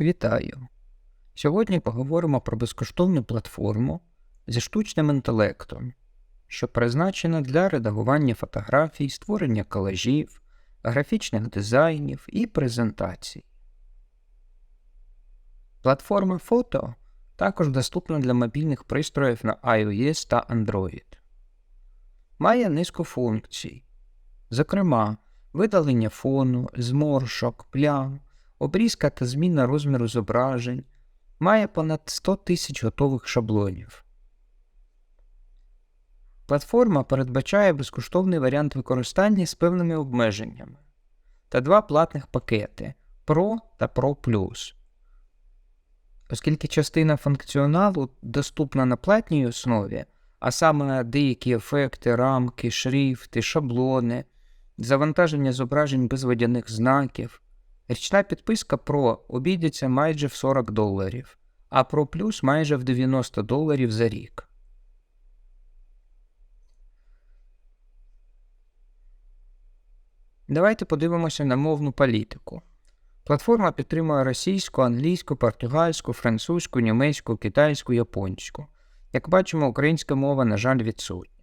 Вітаю! Сьогодні поговоримо про безкоштовну платформу зі штучним інтелектом, що призначена для редагування фотографій, створення колажів, графічних дизайнів і презентацій. Платформа фото також доступна для мобільних пристроїв на iOS та Android. Має низку функцій, зокрема, видалення фону, зморшок, плям, обрізка та зміна розміру зображень, має понад 100 тисяч готових шаблонів. Платформа передбачає безкоштовний варіант використання з певними обмеженнями та два платних пакети Pro та Pro Plus. Оскільки частина функціоналу доступна на платній основі, а саме деякі ефекти, рамки, шрифти, шаблони, завантаження зображень без водяних знаків, річна підписка Pro обійдеться майже в 40 доларів, а Pro Plus майже в 90 доларів за рік. Давайте подивимося на мовну політику. Платформа підтримує російську, англійську, португальську, французьку, німецьку, китайську, японську. Як бачимо, українська мова, на жаль, відсутня.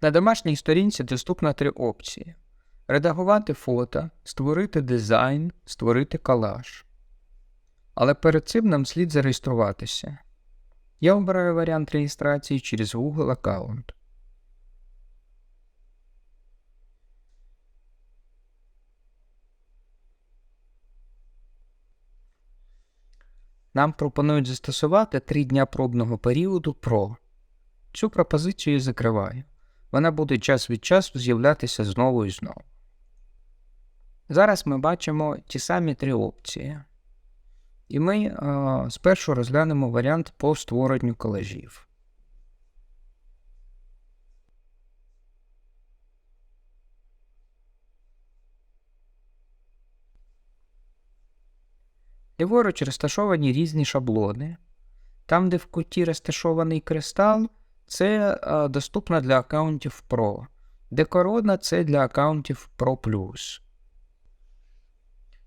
На домашній сторінці доступно три опції: редагувати фото, створити дизайн, створити колаж. Але перед цим нам слід зареєструватися. Я обираю варіант реєстрації через Google аккаунт. Нам пропонують застосувати 3 дня пробного періоду PRO. Цю пропозицію я закриваю. Вона буде час від часу з'являтися знову і знову. Зараз ми бачимо ті самі три опції. І ми е, спершу розглянемо варіант по створенню колежів. Ліворуч розташовані різні шаблони. Там, де в куті розташований кристал, це е, доступно для аккаунтів Pro, де корона це для аккаунтів Pro.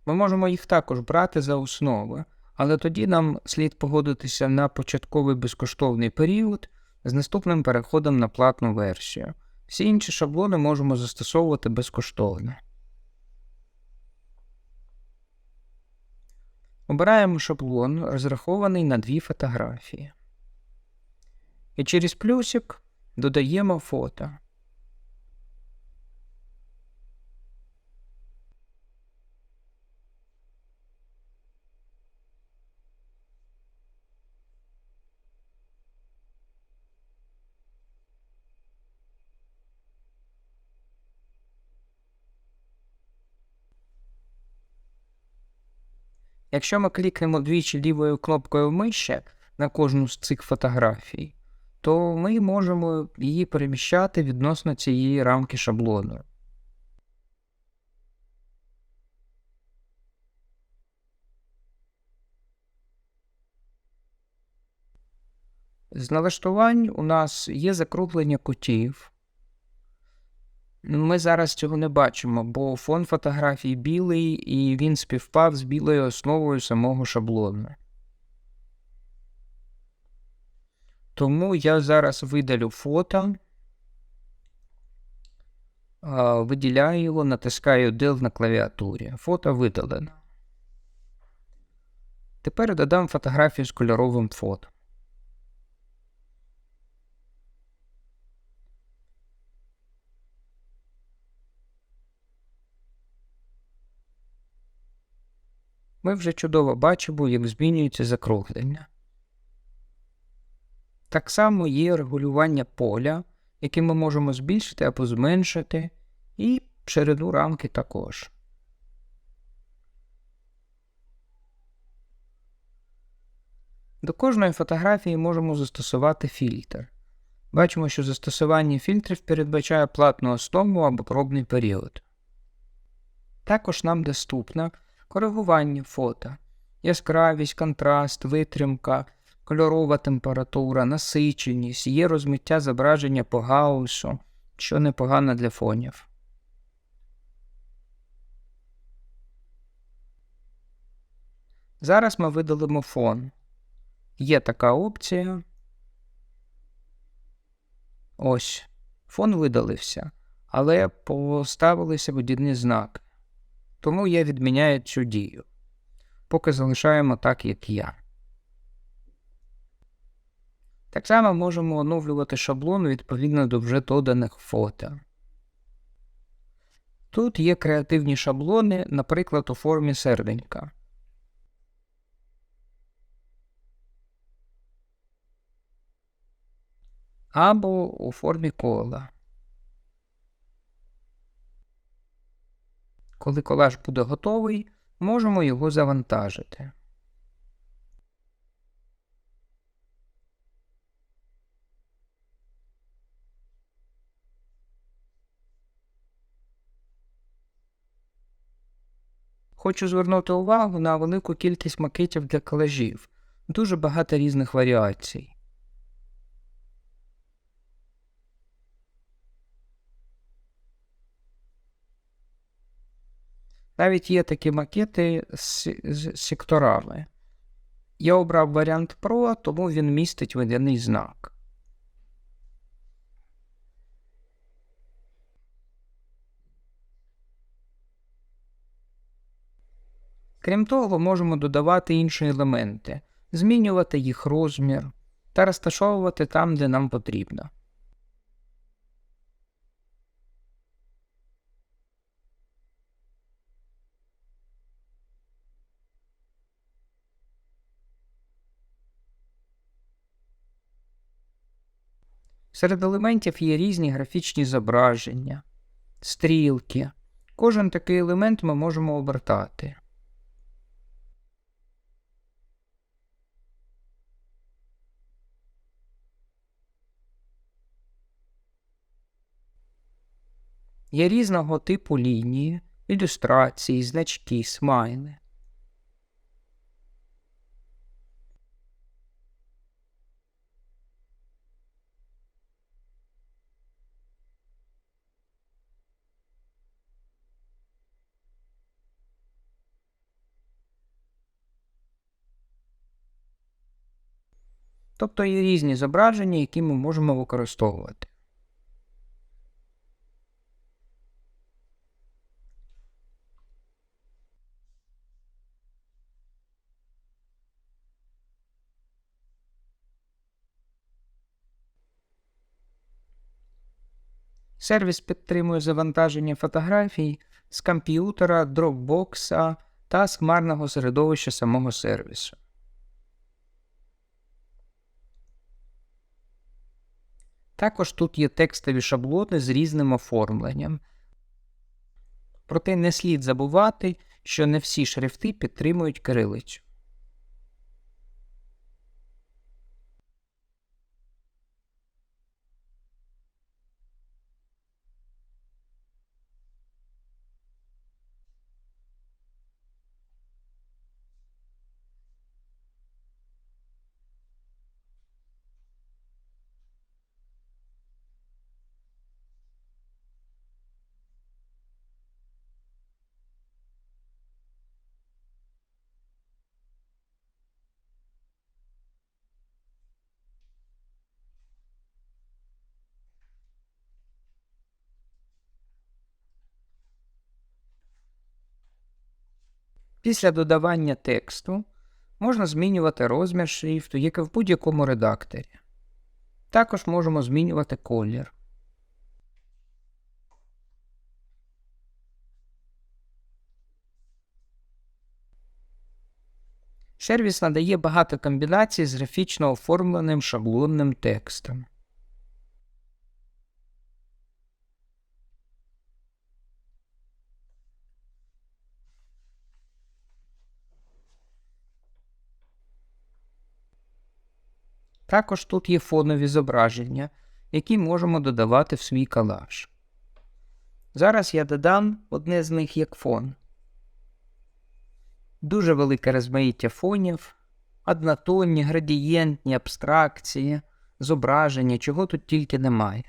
Ми можемо їх також брати за основи, але тоді нам слід погодитися на початковий безкоштовний період з наступним переходом на платну версію. Всі інші шаблони можемо застосовувати безкоштовно. Обираємо шаблон, розрахований на дві фотографії. І через плюсик додаємо фото. Якщо ми клікнемо двічі лівою кнопкою миші на кожну з цих фотографій, то ми можемо її переміщати відносно цієї рамки шаблону. З налаштувань у нас є закруглення кутів. Ми зараз цього не бачимо, бо фон фотографії білий і він співпав з білою основою самого шаблону. Тому я зараз видалю фото, виділяю його, натискаю Del на клавіатурі. Фото видалено. Тепер додам фотографію з кольоровим фото. Ми вже чудово бачимо, як змінюється закруглення. Так само є регулювання поля, яке ми можемо збільшити або зменшити, і ширину рамки також. До кожної фотографії можемо застосувати фільтр. Бачимо, що застосування фільтрів передбачає платну основу або пробний період. Також нам доступно коригування фото, яскравість, контраст, витримка, кольорова температура, насиченість, є розмиття зображення по гаусу, що непогано для фонів. Зараз ми видалимо фон. Є така опція. Ось. Фон видалився, але поставилися водяні знаки. Тому я відміняю цю дію. Поки залишаємо так, як я. Так само можемо оновлювати шаблон відповідно до вже доданих фото. Тут є креативні шаблони, наприклад, у формі серденька. Або у формі кола. Коли колаж буде готовий, можемо його завантажити. Хочу звернути увагу на велику кількість макетів для колажів. Дуже багато різних варіацій. Навіть є такі макети з, секторами. Я обрав варіант Pro, тому він містить водяний знак. Крім того, можемо додавати інші елементи, змінювати їх розмір та розташовувати там, де нам потрібно. Серед елементів є різні графічні зображення, стрілки. Кожен такий елемент ми можемо обертати. Є різного типу лінії, ілюстрації, значки, смайли. Тобто є різні зображення, які ми можемо використовувати. Сервіс підтримує завантаження фотографій з комп'ютера, Dropbox та з хмарного середовища самого сервісу. Також тут є текстові шаблони з різним оформленням. Проте не слід забувати, що не всі шрифти підтримують кирилицю. Після додавання тексту можна змінювати розмір шрифту, як і в будь-якому редакторі. Також можемо змінювати колір. Сервіс надає багато комбінацій з графічно оформленим шаблонним текстом. Також тут є фонові зображення, які можемо додавати в свій калаш. Зараз я додам одне з них як фон. Дуже велике розмаїття фонів, однотонні, градієнтні, абстракції, зображення, чого тут тільки немає.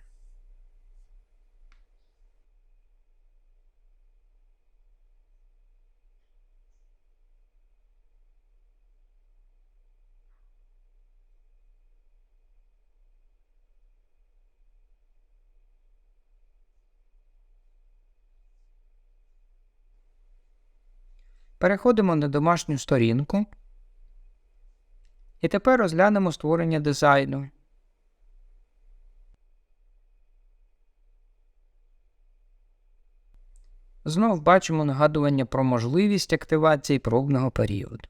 Переходимо на домашню сторінку. І тепер розглянемо створення дизайну. Знов бачимо нагадування про можливість активації пробного періоду.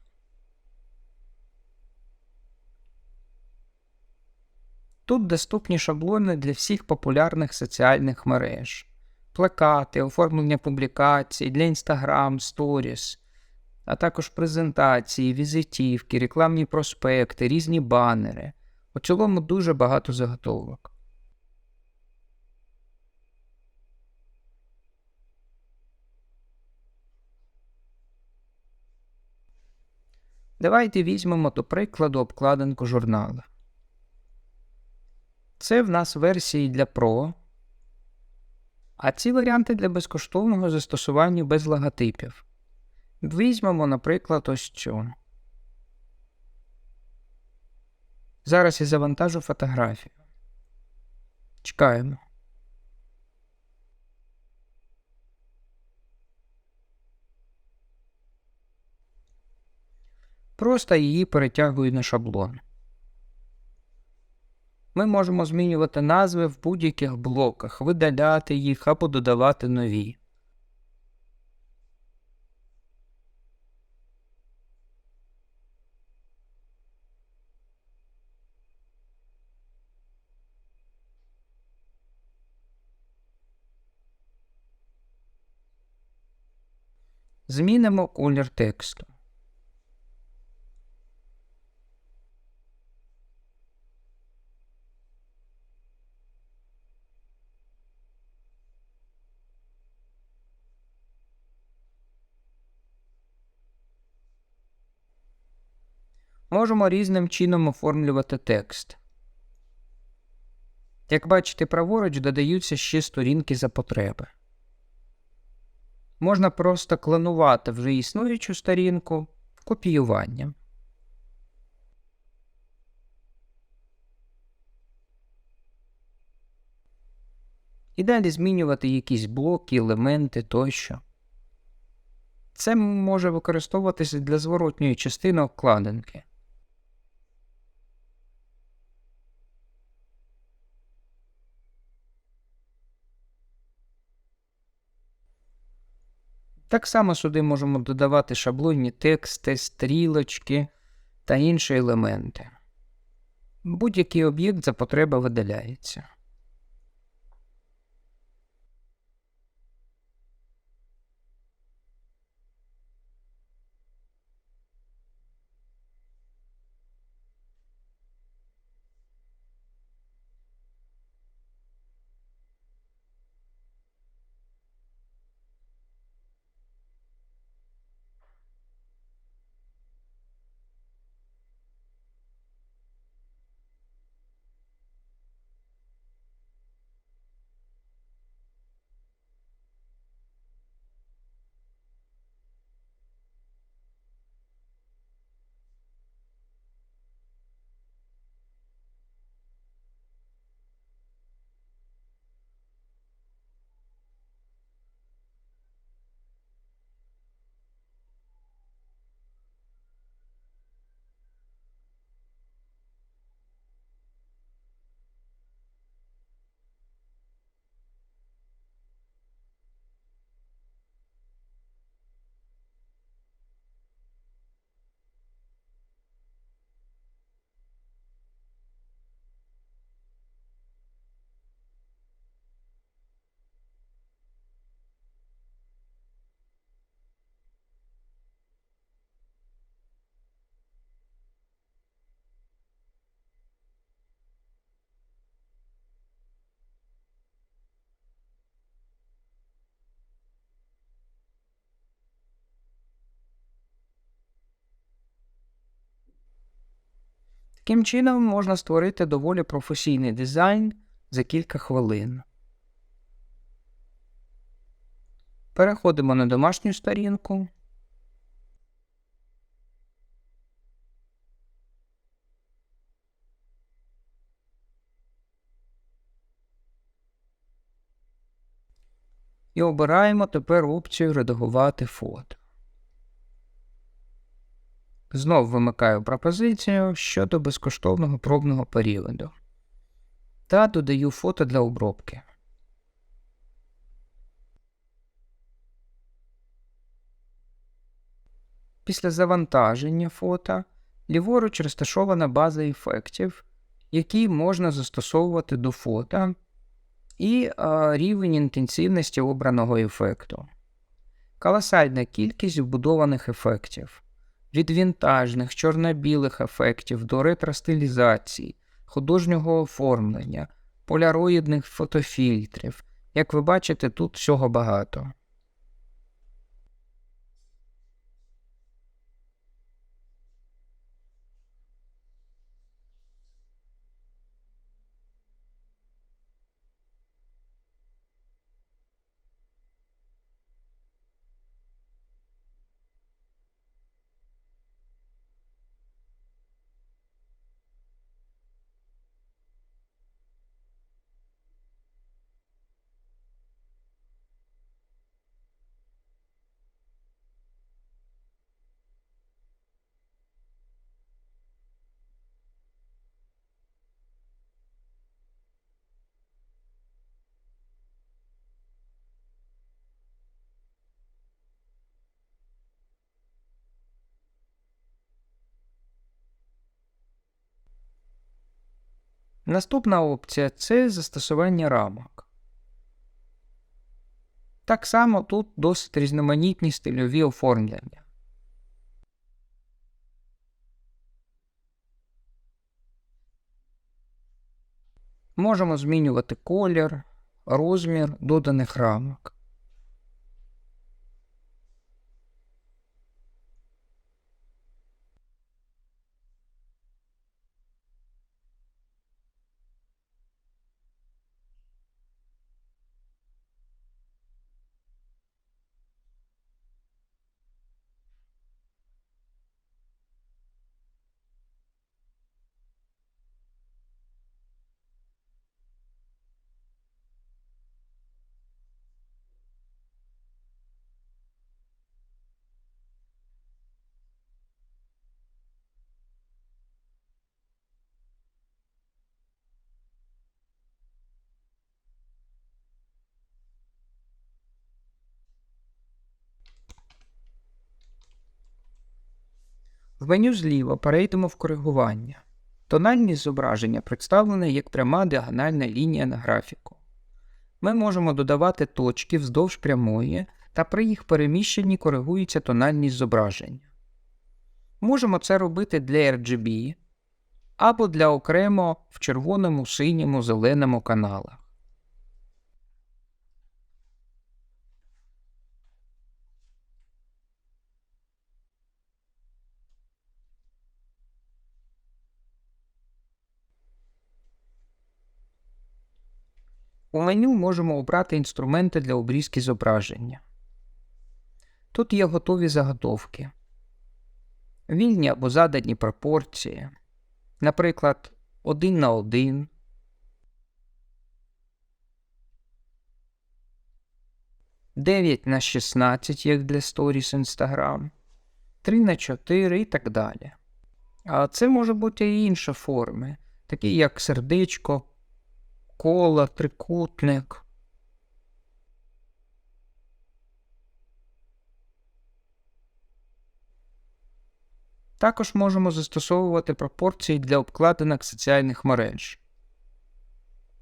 Тут доступні шаблони для всіх популярних соціальних мереж, плакати, оформлення публікацій для Instagram, Stories, а також презентації, візитівки, рекламні проспекти, різні банери. У цілому дуже багато заготовок. Давайте візьмемо до прикладу обкладинку журнала. Це в нас версії для Pro, а ці варіанти для безкоштовного застосування без логотипів. Візьмемо, наприклад, ось цю. Зараз я завантажу фотографію. Чекаємо. Просто її перетягую на шаблон. Ми можемо змінювати назви в будь-яких блоках, видаляти їх або додавати нові. Змінимо колір тексту. Можемо різним чином оформлювати текст. Як бачите, праворуч додаються ще сторінки за потреби. Можна просто клонувати вже існуючу сторінку копіюванням. І далі змінювати якісь блоки, елементи тощо. Це може використовуватися для зворотньої частини обкладинки. Так само сюди можемо додавати шаблонні тексти, стрілочки та інші елементи. Будь-який об'єкт за потреби видаляється. Таким чином можна створити доволі професійний дизайн за кілька хвилин. Переходимо на домашню сторінку. І обираємо тепер опцію Редагувати фото. Знов вимикаю пропозицію щодо безкоштовного пробного періоду та додаю фото для обробки. Після завантаження фото ліворуч розташована база ефектів, які можна застосовувати до фото, і а, рівень інтенсивності обраного ефекту. Колосальна кількість вбудованих ефектів від вінтажних чорно-білих ефектів до ретростилізації, художнього оформлення, поляроїдних фотофільтрів. Як ви бачите, тут всього багато. Наступна опція це застосування рамок. Так само тут досить різноманітні стильові оформлення. Можемо змінювати колір, розмір доданих рамок. В меню зліва перейдемо в коригування. Тональність зображення представлена як пряма діагональна лінія на графіку. Ми можемо додавати точки вздовж прямої, та при їх переміщенні коригується тональність зображення. Можемо це робити для RGB або для окремо в червоному, синьому, зеленому каналах. У меню можемо обрати інструменти для обрізки зображення. Тут є готові заготовки, вільні або задані пропорції, наприклад, 1 на 1, дев'ять на 16, як для Stories Instagram, 3 на 4 і так далі. А це може бути і інші форми, такі як сердечко, коло, трикутник. Також можемо застосовувати пропорції для обкладинок соціальних мереж.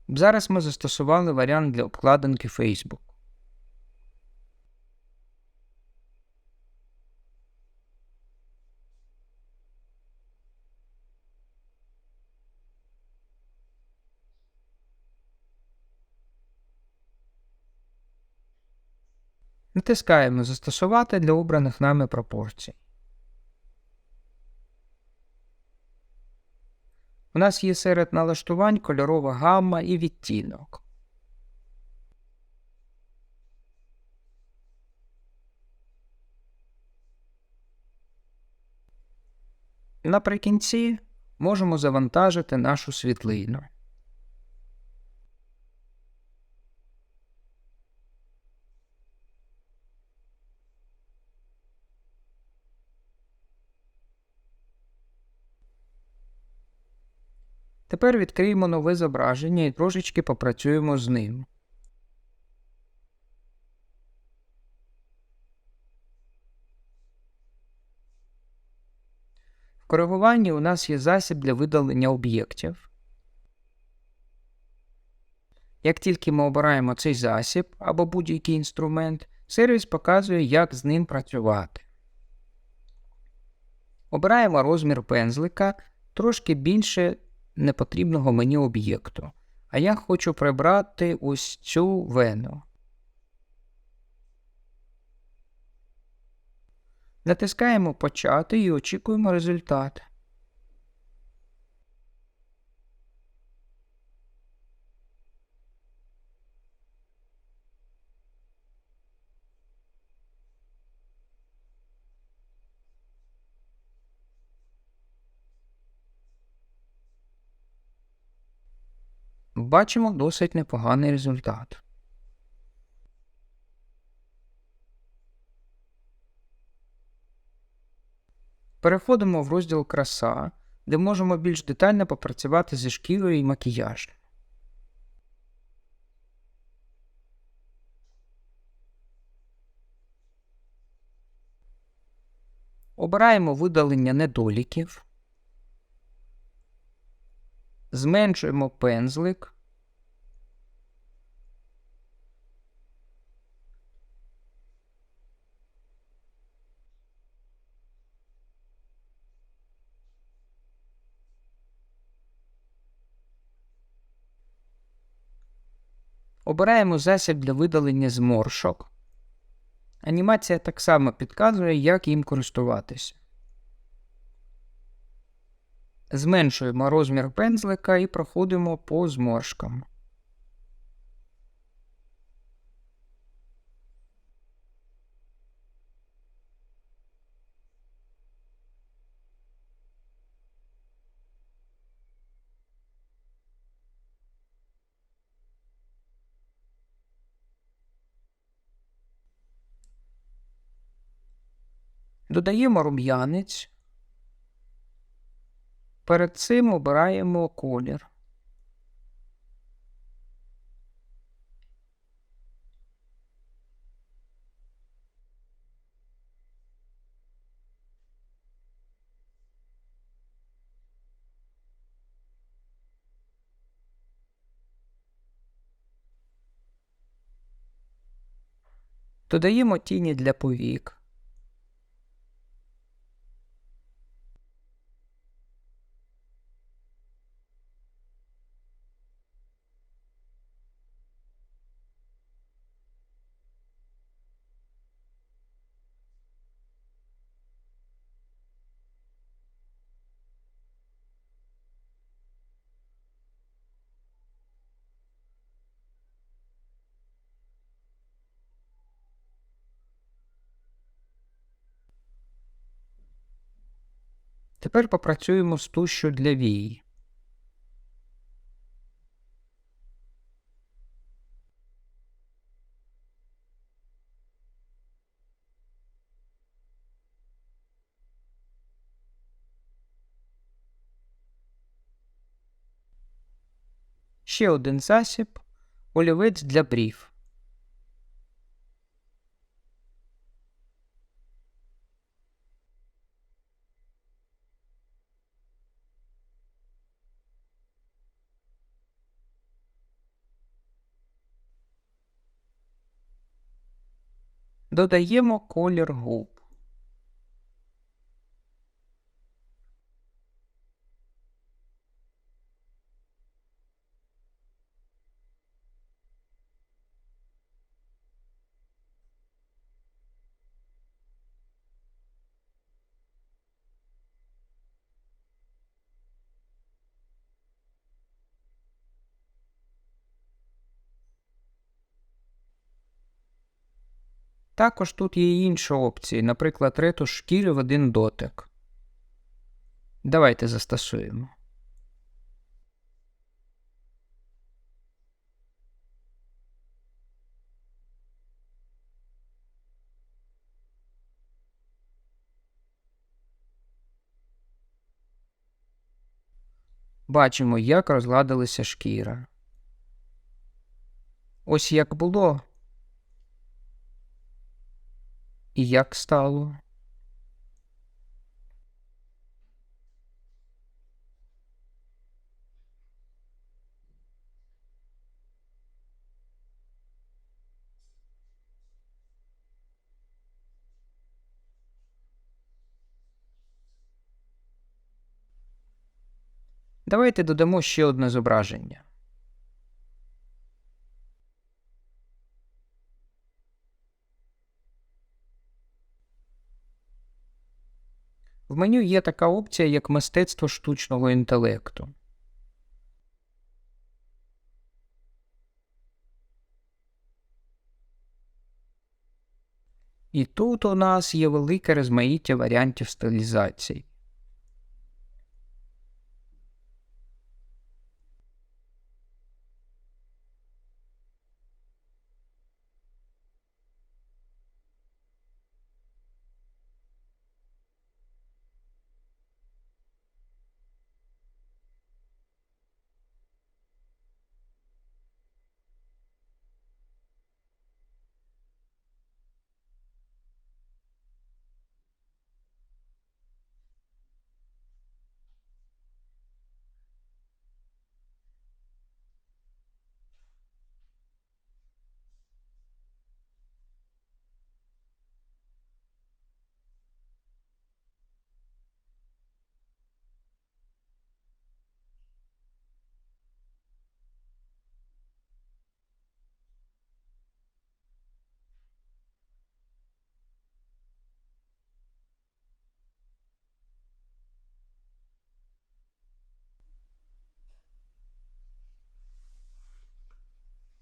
Зараз ми застосували варіант для обкладинки Facebook. Натискаємо Застосувати для обраних нами пропорцій. У нас є серед налаштувань кольорова гамма і відтінок. Наприкінці можемо завантажити нашу світлину. Тепер відкриємо нове зображення і трошечки попрацюємо з ним. В коригуванні у нас є засіб для видалення об'єктів. Як тільки ми обираємо цей засіб або будь-який інструмент, сервіс показує, як з ним працювати. Обираємо розмір пензлика трошки більше непотрібного мені об'єкту. А я хочу прибрати ось цю вену. Натискаємо Почати і очікуємо результат. Бачимо досить непоганий результат. Переходимо в розділ Краса, де можемо більш детально попрацювати зі шкірою і макіяжем. Обираємо видалення недоліків. Зменшуємо пензлик. Обираємо засіб для видалення зморшок. Анімація так само підказує, як їм користуватися. Зменшуємо розмір пензлика і проходимо по зморшкам. Додаємо рум'янець. Перед цим обираємо колір. Додаємо тіні для повік. Тепер попрацюємо з тушю для вій. Ще один засіб олівець для брів. Додаємо колір губ. Також тут є інші опції, наприклад, ретуш шкіри в один дотик. Давайте застосуємо. бачимо, як розгладилася шкіра. Ось як було. І як стало. Давайте додамо ще одне зображення. В меню є така опція, як мистецтво штучного інтелекту. І тут у нас є велике розмаїття варіантів стилізацій.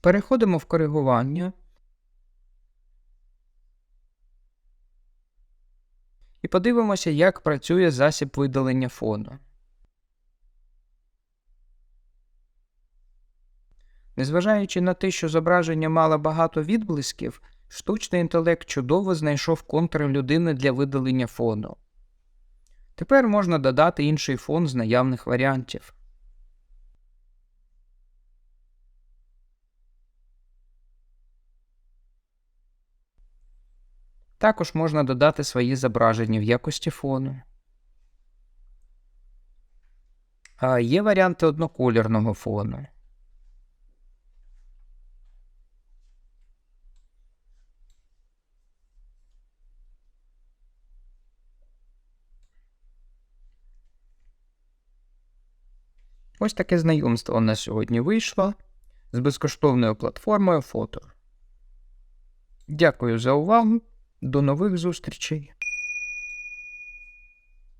Переходимо в коригування. І подивимося, як працює засіб видалення фону. Незважаючи на те, що зображення мало багато відблисків, штучний інтелект чудово знайшов контури людини для видалення фону. Тепер можна додати інший фон з наявних варіантів. Також можна додати свої зображення в якості фону. А є варіанти одноколірного фону. Ось таке знайомство на сьогодні вийшло з безкоштовною платформою фото. Дякую за увагу. До нових зустрічей!